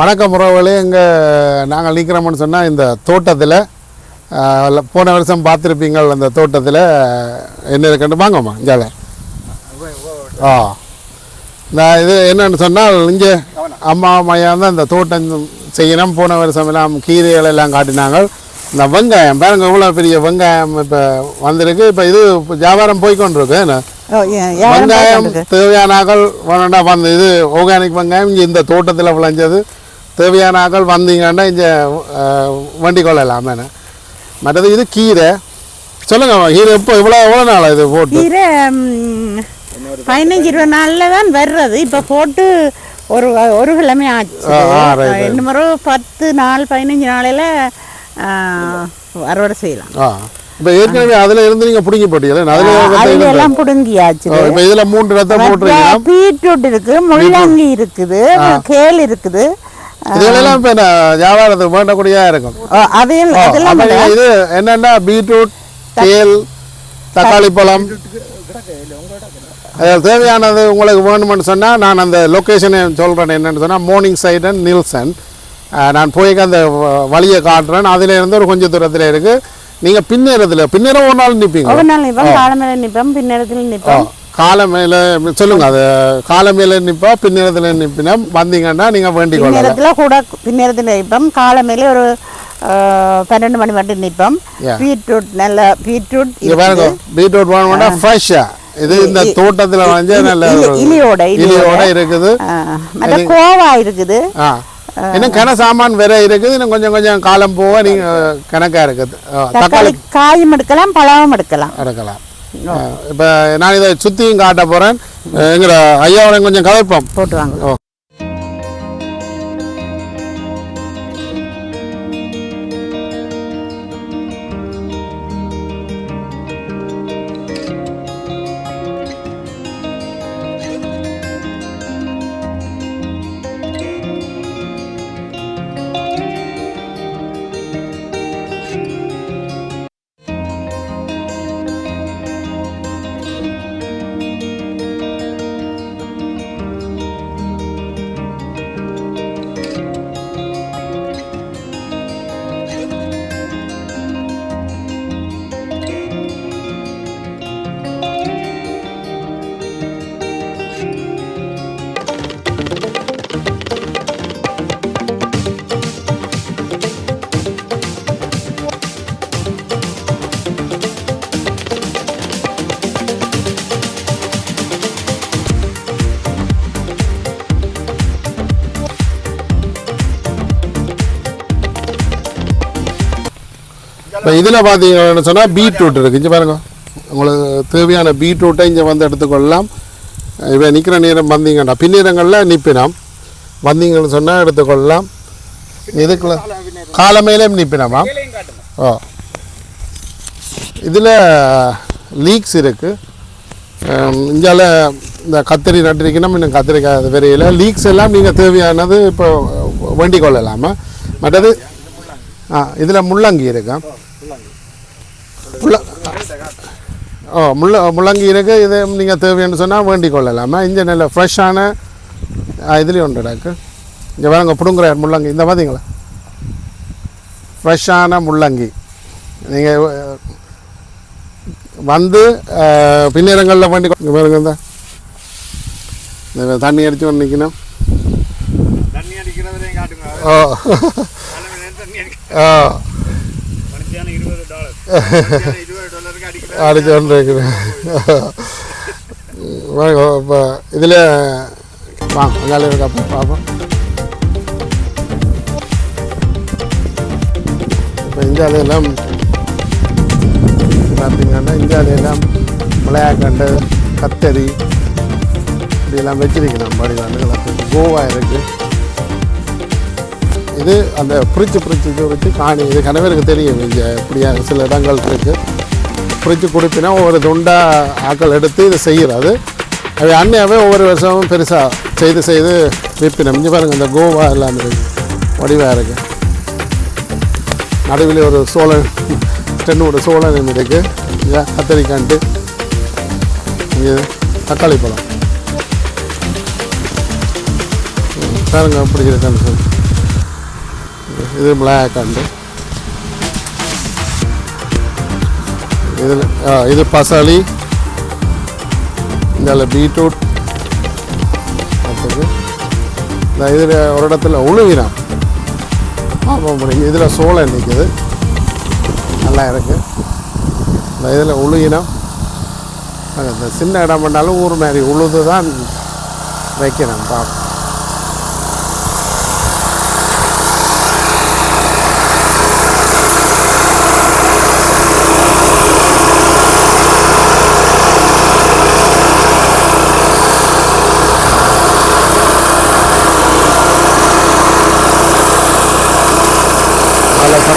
வணக்கம் உறவுகளே. இங்கே நாங்கள் நிற்கிறோம்னு சொன்னால் இந்த தோட்டத்தில் போன வருஷம் பார்த்துருப்பீங்கள் அந்த தோட்டத்தில். என்ன இருக்குன்னு வாங்கம்மா ஜால ஆ. நான் இது என்னன்னு சொன்னால் இங்கே அம்மா மையா தான் இந்த தோட்டம் செய்யணும். போன வருஷம் எல்லாம் கீரைகள் எல்லாம் காட்டினாங்க இந்த வெங்காயம் பாருங்க இவ்வளோ பெரிய வெங்காயம் இப்போ வந்திருக்கு. இப்போ இது வியாபாரம் போய்க்கொண்டிருக்கு என்ன? வெங்காயம்? தேவையான வேணாண்டா வந்து இது ஆர்கானிக் வெங்காயம் இங்கே இந்த தோட்டத்தில் விளைஞ்சது. தேவையான ஆக்கள் வந்தீங்கன்னா இங்கே வண்டி கொள்ளலாம் என்ன மற்றது இது கீரை. சொல்லுங்க கீரை இப்போ இவ்வளோ எவ்வளோ நாள் இது போட்டு? கீரை பதினஞ்சு இருபது நாள்ல தான் வர்றது. இப்ப போட்டு ஒரு ஒரு கிழமை ஆச்சு. இன்னும் ஒரு பத்து நாள் பதினஞ்சு நாளையில அறுவடை செய்யலாம். இப்போ ஏற்கனவே அதில் இருந்து நீங்கள் பிடுங்கி போட்டீங்களே அதில் எல்லாம் புடுங்கியாச்சு. இப்போ இதில் மூன்று ரத்தை போட்டிருக்கீங்க பீட்ரூட் இருக்கு முள்ளங்கி இருக்குது கேல் இருக்குது. இதுகளெல்லாம் இப்போ வியாபாரத்துக்கு வேண்டக்கூடியதாக இருக்கும். அதையும் இது என்னன்னா பீட்ரூட் கேல் தக்காளி பழம். அதில் தேவையானது உங்களுக்கு வேணும்னு சொன்னால் நான் அந்த லொக்கேஷனை சொல்கிறேன் என்னன்னு சொன்னால் மார்னிங் சைட் அண்ட் நில்சன் நான் போய் அந்த வழியை காட்டுறேன். அதுல இருந்து ஒரு கொஞ்சம் தூரத்தில் இருக்குது நீங்கள் பின்னேறதுல பின்னேறம் ஒரு நாள் நிற்பீங்க ஒவ்வொரு நாள் நிப்போம் காலமேல நிப்போம் பின்னரத்தில் நிப்போம். காலை மேலே சொல்லுங்க அது காலை மேலே நிற்பா பின்னேறத்தில் நிற்பினா வந்தீங்கன்னா நீங்கள் வேண்டிக் கொள்ளலாம். பின்னரத்தில் கூட பின்னரத்தில் நிற்போம் காலமேல ஒரு ஆ, பன்னெண்டு மணி மட்டும் நிற்போம் Yeah. பீட்ரூட் நல்ல பீட்ரூட் பீட்ரூட் வேணும்னா ஃப்ரெஷ்ஷா இது இந்த தோட்டத்துல வந்து நல்ல இலி- ஒரு இலியோட, இலியோட. இருக்குது. மற்ற கோவா இருக்குது. இன்னும் கன சாமான் வேற இருக்குது. இன்னும் கொஞ்சம் கொஞ்சம் காலம் போக நீங்க கணக்கா இருக்குது. தக்காளி காயும் எடுக்கலாம் பழமும் எடுக்கலாம். அடக்கலாம் இப்போ நான் இதை சுத்தியும் காட்ட போறேன். எங்கட ஐயாவோட கொஞ்சம் கதைப்போம் போட்டு வாங்க. ஓ இப்போ இதில் பார்த்தீங்கன்னு சொன்னால் பீட்ரூட் இருக்குது இங்கே பாருங்க. உங்களுக்கு தேவையான பீட்ரூட்டை இங்கே வந்து எடுத்துக்கொள்ளலாம். இப்போ நிற்கிற நேரம் வந்தீங்கன்னா பின்னிறங்களில் நிற்பினோம் வந்தீங்கன்னு சொன்னால் எடுத்துக்கொள்ளலாம். இதுக்குள்ள காலமையிலே நிற்பினோமா ஓ. இதில் லீக்ஸ் இருக்குது இங்கால இந்த கத்திரி நட்டிருக்கணும் இன்னும் கத்திரிக்காய் விரையில் லீக்ஸ் எல்லாம் நீங்கள் தேவையானது இப்போ வேண்டிக் கொள்ளலாமா? மற்றது ஆ இதில் முள்ளங்கி இருக்கும் முள்ள ஓ முள்ள முள்ளங்கி இருக்கு. இது நீங்கள் தேவைன்னு சொன்னால் வேண்டிக் கொள்ளலாமா? இங்கே நல்ல ஃப்ரெஷ்ஷான இதுலேயும் உண்டு டாக்கு இங்கே வேணுங்க பிடுங்குறார் முள்ளங்கி. இந்த பார்த்தீங்களா ஃப்ரெஷ்ஷான முள்ளங்கி. நீங்கள் வந்து அஹ், பின்னேரங்களில் வேண்டி பாருங்க இந்த. தண்ணி அடிச்சு கொண்டு நிற்கணும் ஓ ஓ இருபது அடிச்சு இருக்கிறேன் இப்போ இதில் வாங்க பார்ப்போம் இப்போ இந்தியாவில எல்லாம் பார்த்தீங்கன்னா இந்தியாவிலாம் மலையாக்கண்டு மிளகாக்கண்டு கத்தரி இப்படியெல்லாம் நம்ம வந்து கோவா இருக்குது இது அந்த பிரிச்சு பிரிச்சு இது வச்சு காணி இது கணவருக்கு தெரியும். இங்கே இப்படியா சில இடங்கள் இருக்குது பிரித்து கொடுப்பினா ஒவ்வொரு துண்டா ஆக்கள் எடுத்து இதை செய்கிறது அது அன்னையாவே ஒவ்வொரு வருஷமும் பெருசாக செய்து செய்து விற்பினம் இங்கே பாருங்கள் இந்த கோவா எல்லாம் இருக்கு. வடிவாக இருக்கு. நடுவில் ஒரு சோழன் தென்னோட சோழன் இருக்கு. இங்கே கத்தரிக்காண்டு இங்கே தக்காளி பழம். பாருங்க அப்படி இருக்கான்னு சொல்லி இது மிளகாய் கண்டு இதில் இது பசாலி. இதில் பீட்ரூட். அடுத்தது இந்த இதில் ஒரு இடத்துல உழுவினான் பார்ப்போம் முடியும் இதில் சோளம் நிற்குது நல்லா இருக்குது இந்த இதில் உழுகினம் இந்த சின்ன இடம் பண்ணாலும் ஊர் மாதிரி உழுது தான் வைக்கிறேன் பார்ப்போம்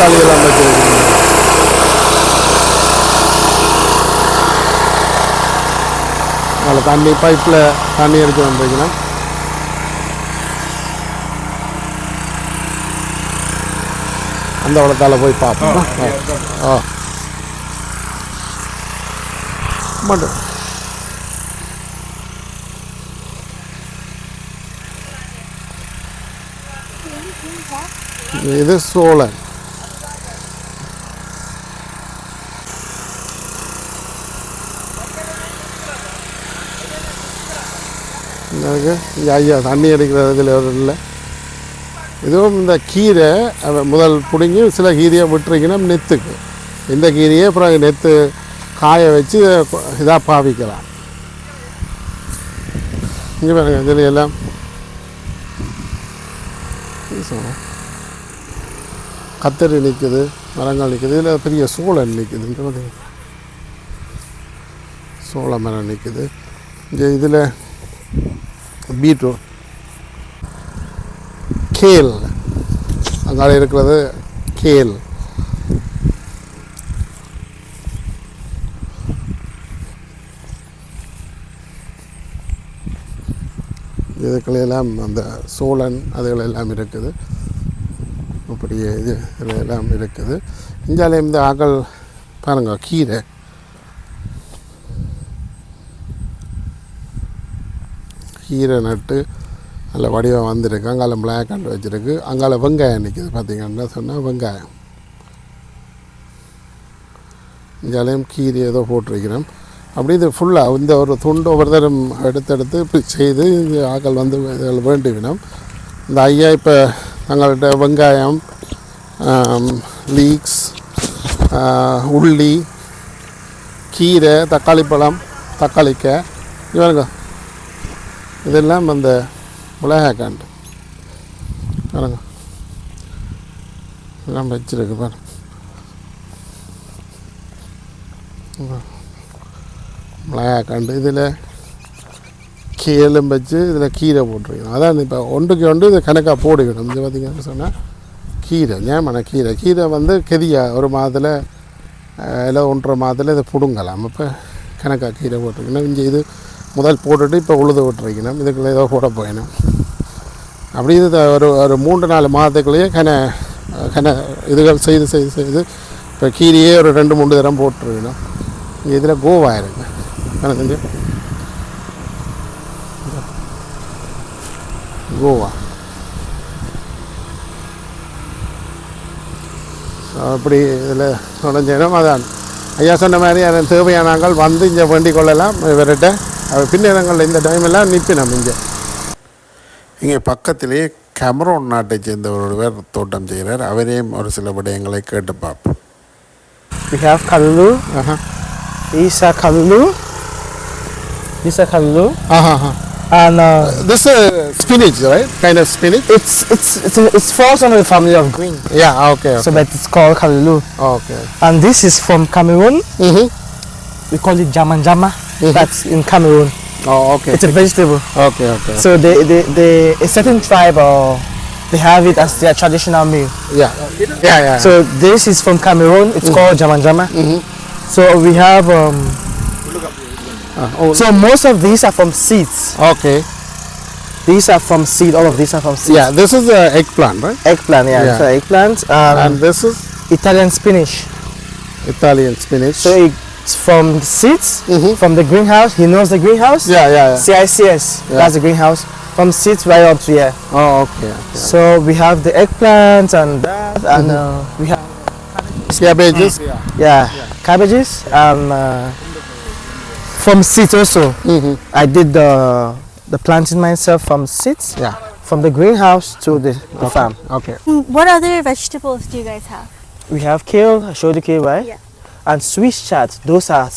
எல்லாம் வச்சுருக்கீங்க அதில் தண்ணி பைப்பில் தண்ணி எடுத்து வந்துருக்கணும் அந்த வளத்தால் போய் பார்ப்போம். ஆ மட்டும். இது சோளம் எனக்கு இங்கே ஐயா தண்ணி அடிக்கிற இதில் இல்லை. இதுவும் இந்த கீரை முதல் பிடுங்கி சில கீரையை விட்டுருக்கணும் நெத்துக்கு. இந்த கீரையை அப்புறம் நெத்து காய வச்சு இதாக பாவிக்கலாம். இங்கே பாருங்க இதில் எல்லாம். கத்தரி நிற்குது மரங்கள் நிற்குது இதில் பெரிய சோளம் நிற்குது இங்கே சோள மரம் நிற்குது இங்கே இதில் பீட்ரூட். கேல். அங்கால இருக்கிறது கேல். இதுக்களெல்லாம் அந்த சோழன் அதுகளெல்லாம் இருக்குது. அப்படியே இது எல்லாம் இருக்குது. இந்தியாவில் இந்த ஆக்கள் பாருங்கள் கீரை. கீரை நட்டு நல்ல வடிவம் வந்திருக்கு. அங்கால பிளாக் அண்ட் வச்சுருக்கு அங்கால வெங்காயம் நிற்கிது பார்த்தீங்கன்னா சொன்னால் வெங்காயம். இங்காலையும் கீரை ஏதோ போட்டிருக்கிறோம் அப்படி இது ஃபுல்லாக இந்த ஒரு துண்டு ஒவ்வொரு தரம் எடுத்தெடுத்து இப்படி செய்து இந்த ஆக்கள் வந்து இதில் வேண்டுவினோம் இந்த ஐயா இப்போ தங்கள்கிட்ட வெங்காயம் லீக்ஸ் உள்ளி கீரை தக்காளி பழம் தக்காளிக்காய். இவருங்க இதெல்லாம் அந்த மிளகாக்காண்டு பாருங்க. இதெல்லாம் வச்சிருக்கு பாருங்க. மிளகாக்காண்டு இதில் கீழும் வச்சு இதில் கீரை போட்டிருக்கணும். அதான் இப்போ ஒன்றுக்கு ஒன்று இது கணக்காக போடுக்கணும். இது பார்த்திங்கன்னு சொன்னால் கீரை ஞாபகம் கீரை. கீரை வந்து கெதியா ஒரு மாதத்தில் இல்லை ஒன்றரை மாதத்தில் இதை பிடுங்கலாம். இப்போ கணக்காக கீரை போட்டிருக்கணும் இங்கே இது முதல் போட்டுட்டு இப்போ உழுது விட்டுருக்கணும். இதுக்குள்ளே ஏதோ போட போயிடணும் அப்படி இது ஒரு ஒரு மூன்று நாலு மாதத்துக்குள்ளேயே கன கன இதுகள் செய்து செய்து செய்து இப்போ கீரியே ஒரு ரெண்டு மூணு தரம் போட்டுருக்கணும். இதில் கோவா இருக்கு. எனக்கு கோவா. அப்படி இதில் நுழைஞ்சிடும் அதான். ஐயா சொன்ன மாதிரி அதன் தேவையானாங்கள் வந்து இங்கே வேண்டிக் கொள்ளலாம். இவர்கிட்ட அவர் பின்னிடங்களில் இந்த டைமெல்லாம் நிற்பினோம் இங்கே இங்கே பக்கத்திலே கமரோன் நாட்டைச் சேர்ந்த ஒருவர் தோட்டம் செய்கிறார் அவரையும் ஒரு சில விடயங்களை கேட்டு பார்ப்போம் We have kalulu. ஆஹா Isa kalulu. Isa. ஆஹா ஆஹா And uh, this spinach right kind of spinach it's it's it's it falls under the family of green. Yeah okay So but it's called kalulu. Okay And this is from Cameroon. ம் We call it jamanjama. That's in Cameroon. Oh, okay. It's a vegetable. Okay, okay. So they, they, they a certain tribe uh, they have it as their traditional meal. Yeah. Yeah, yeah. So this is from Cameroon. It's mm -hmm. called jamanjama. Mm -hmm. So we have. Um. Ah, oh. So most of these are from seeds. Okay. These are from seed. All of these are from seed. Yeah, this is the eggplant, right? Eggplant, yeah. yeah. eggplant. Um, and this is Italian spinach. Italian spinach. So it from the seeds, mm-hmm. from the greenhouse. He knows the greenhouse. Yeah, yeah, yeah. CICS, yeah. that's the greenhouse. From seeds right up to here. Oh, okay. okay. So we have the eggplant and that, and mm-hmm. uh, we have cabbages. Yeah, yeah. yeah. cabbages. and uh, from seeds also. Mm-hmm. I did the the planting myself from seeds. Yeah. From the greenhouse to the, the okay. farm. Okay. Mm, what other vegetables do you guys have? We have kale. I showed you kale, right? Yeah. And Swiss chard. Those are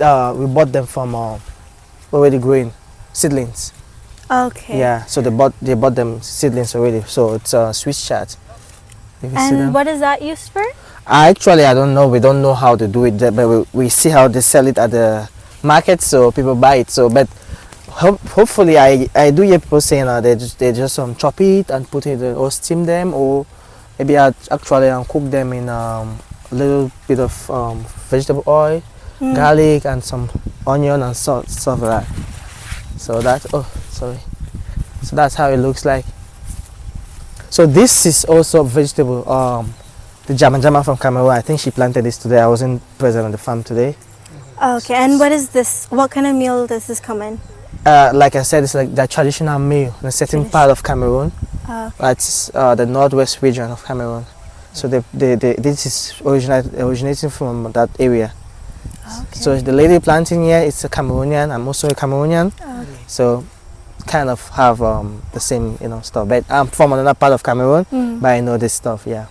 uh, we bought them from uh, already growing seedlings. Okay. Yeah. So they bought they bought them seedlings already. So it's uh, Swiss chard. If you see them. And what is that used for? Actually, I don't know. We don't know how to do it, but we, we see how they sell it at the market, so people buy it. So, but hope, hopefully, I, I do hear people saying uh, they just they just um, chop it and put it or steam them, or maybe I actually um, cook them in um, a little bit of um, vegetable oil, Mm. garlic, and some onion and salt stuff like that. So that oh sorry, so that's how it looks like. So this is also vegetable. Um, the Jama Jama from Cameroon. I think she planted this today. I wasn't present on the farm today. Okay. And what is this? What kind of meal does this come in? Uh, like I said, it's like the traditional meal in a certain part of Cameroon. Uh, It's uh, the northwest region of Cameroon. So they, they, they, this is originate, originating from that area. okay. So the lady planting here is a Cameroonian. I'm also a Cameroonian. okay. So kind of have um, the same you know stuff. But I'm from another part of Cameroon, Mm. but I know this stuff. Yeah.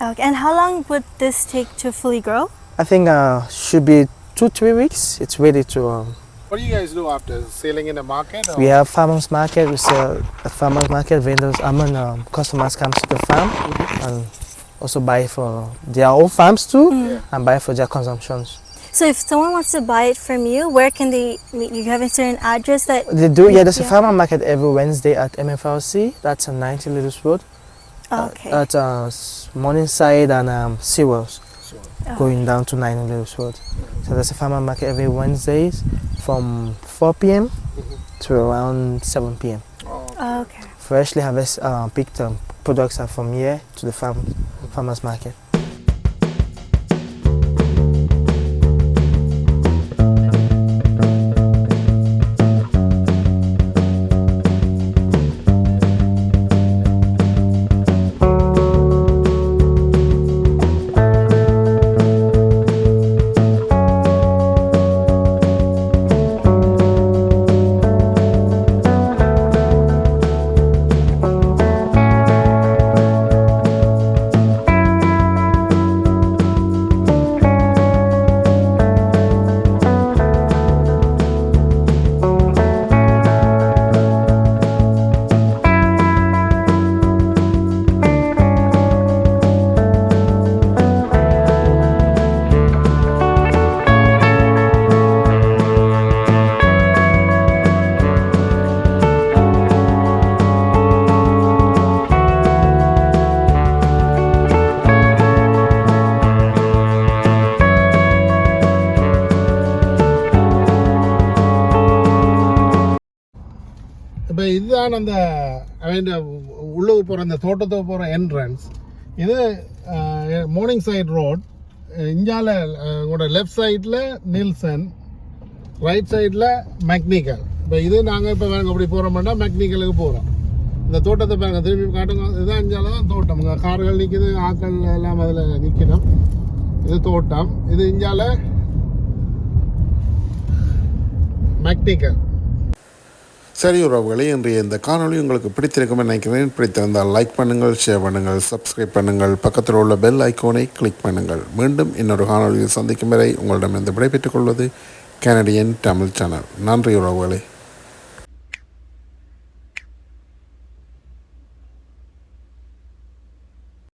Okay. And how long would this take to fully grow? I think uh, should be two three weeks. It's ready to. Um, What do you guys do after selling in the market? Or? We have farmers market. We sell at farmers market. Vendors, I mean, um, customers come to the farm and also buy for their own farms too, Mm. and buy for their consumptions. So if someone wants to buy it from you, where can they meet you? Have a certain address that? They do. Yeah, there's a farmer market every Wednesday at MFLC. That's on 90 Little Road. uh, Okay. At uh, Morningside and um, Sewells, Oh. going down to 9 Little Road. So there's a farmer market every Wednesdays from 4 p.m. to around 7 p.m. okay. freshly harvest uh, picked um, products are from here to the farm فما اسمها كيف இப்போ இதுதான் அந்த அவன் உள்ளுக்கு போகிற அந்த தோட்டத்துக்கு போகிற entrance இது மார்னிங் சைட் ரோட் இஞ்சால உங்களோட லெஃப்ட் சைடில் நில்சன் ரைட் சைடில் மெக்னிக்கல் இப்போ இது நாங்கள் இப்போ வேங்க அப்படி போகிறோம்னா மெக்னிக்கலுக்கு போகிறோம் இந்த தோட்டத்தை பாருங்க திரும்பி காட்டுங்க. இதுதான் இஞ்சால தான் தோட்டம். இங்கே கார்கள் நிற்கிது ஆக்கள் எல்லாம் அதில் நிற்கணும் இது தோட்டம். இது இஞ்சால மெக்னிக்கல் சரி உறவுகளே இன்றைய இந்த காணொளி உங்களுக்கு பிடித்திருக்கும் நினைக்கிறேன். பிடித்திருந்தால் லைக் பண்ணுங்கள் ஷேர் பண்ணுங்கள் சப்ஸ்கிரைப் பண்ணுங்கள். பக்கத்தில் உள்ள பெல் ஐக்கோனை கிளிக் பண்ணுங்கள். மீண்டும் இன்னொரு காணொலியில் சந்திக்கும் வரை உங்களிடமிருந்து விடைபெற்றுக் கொள்வது கனடியன் தமிழ் சேனல் நன்றி உறவுகளே.